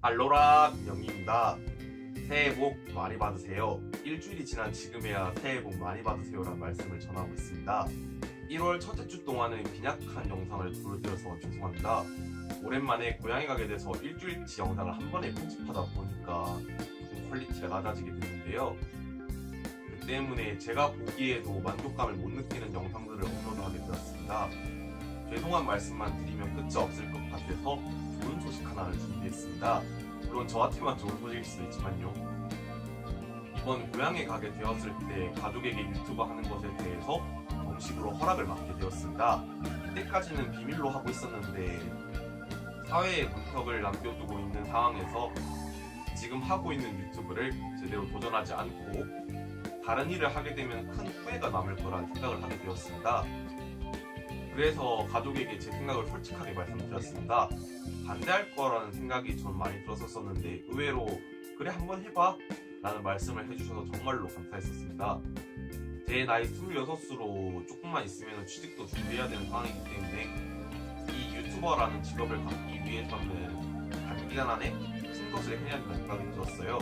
알로라 민영입니다. 새해 복 많이 받으세요. 일주일이 지난 지금에야 새해 복 많이 받으세요라는 말씀을 전하고 있습니다. 1월 첫째 주 동안은 빈약한 영상을 보여드려서 죄송합니다. 오랜만에 고향에 가게 돼서 일주일치 영상을 한 번에 편집하다 보니까 조금 퀄리티가 낮아지게 됐는데요. 그 때문에 제가 보기에도 만족감을 못 느끼는 영상들을 업로드하게 되었습니다. 죄송한 말씀만 드리면 끝이 없을 것 같아서 좋은 소식 하나를 준비했습니다. 물론 저한테만 좋은 소식일 수도 있지만요. 이번 고향에 가게 되었을 때 가족에게 유튜브 하는 것에 대해서 정식으로 허락을 받게 되었습니다. 이때까지는 비밀로 하고 있었는데 사회에 문턱을 남겨두고 있는 상황에서 지금 하고 있는 유튜브를 제대로 도전하지 않고 다른 일을 하게 되면 큰 후회가 남을 거라는 생각을 하게 되었습니다. 그래서 가족에게 제 생각을 솔직하게 말씀드렸습니다. 반대할 거라는 생각이 전 많이 들었었는데 의외로 그래 한번 해봐 라는 말씀을 해주셔서 정말로 감사했었습니다. 제 나이 26으로 조금만 있으면 취직도 준비해야 되는 상황이기 때문에 이 유튜버라는 직업을 갖기 위해서는 단기간 안에 큰 것을 해야 된다는 생각이 들었어요.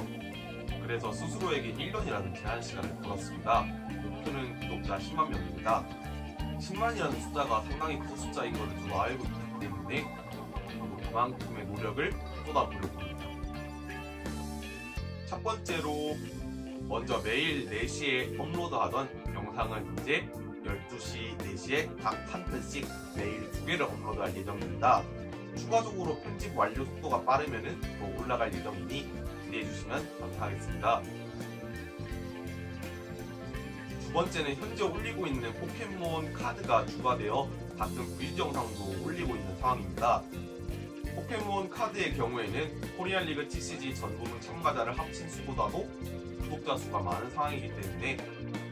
그래서 스스로에게 1년이라는 제한 시간을 걸었습니다. 목표는 구독자 10만 명입니다. 10만이라는 숫자가 상당히 큰 숫자인 것을 저도 알고 있기 때문에 그만큼의 노력을 쏟아보려고 합니다. 첫 번째로 먼저 매일 4시에 업로드하던 영상은 이제 12시, 4시에 각 한 편씩 매일 두 개를 업로드할 예정입니다. 추가적으로 편집 완료 속도가 빠르면 더 올라갈 예정이니 기대해 주시면 감사하겠습니다. 두 번째는 현재 올리고 있는 포켓몬 카드가 추가되어 가끔 브이즈 영상도 올리고 있는 상황입니다. 포켓몬 카드의 경우에는 코리안 리그 TCG 전 부문 참가자를 합친 수보다도 구독자 수가 많은 상황이기 때문에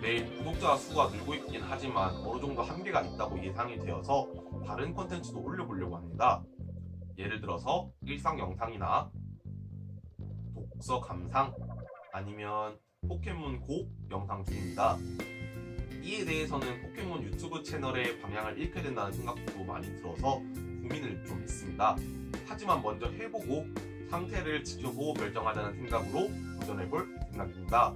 매일 구독자 수가 늘고 있긴 하지만 어느 정도 한계가 있다고 예상이 되어서 다른 콘텐츠도 올려보려고 합니다. 예를 들어서 일상 영상이나 독서 감상 아니면 포켓몬 고 영상 중입니다. 이에 대해서는 포켓몬 유튜브 채널의 방향을 잃게 된다는 생각도 많이 들어서 고민을 좀 했습니다. 하지만 먼저 해보고 상태를 지켜보고 결정하자는 생각으로 도전해볼 생각입니다.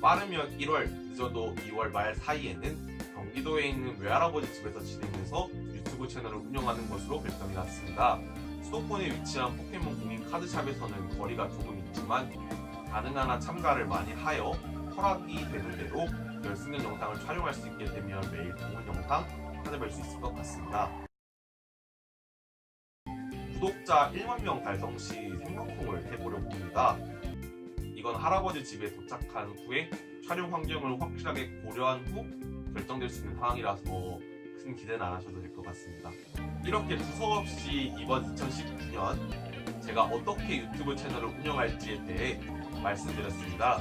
빠르면 1월, 늦어도 2월 말 사이에는 경기도에 있는 외할아버지 집에서 지내면서 유튜브 채널을 운영하는 것으로 결정이 났습니다. 수도권에 위치한 포켓몬 공인 카드샵에서는 거리가 조금 있지만 가능한 한 참가를 많이 하여 허락이 되는 대로 결승전 영상을 촬영할 수 있게 되면 매일 좋은 영상 찾아뵐 수 있을 것 같습니다. 구독자 1만 명 달성 시 생방송을 해보려고 합니다. 이건 할아버지 집에 도착한 후에 촬영 환경을 확실하게 고려한 후 결정될 수 있는 상황이라서 큰 기대는 안 하셔도 될 것 같습니다. 이렇게 두서 없이 이번 2019년 제가 어떻게 유튜브 채널을 운영할지에 대해 말씀드렸습니다.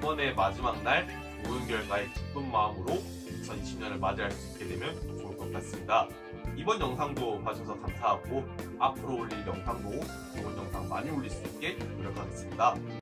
이번에 마지막 날 좋은 결과에 기쁜 마음으로 2020년을 맞이할 수 있게 되면 좋을 것 같습니다. 이번 영상도 봐주셔서 감사하고 앞으로 올릴 영상도 좋은 영상 많이 올릴 수 있게 노력하겠습니다.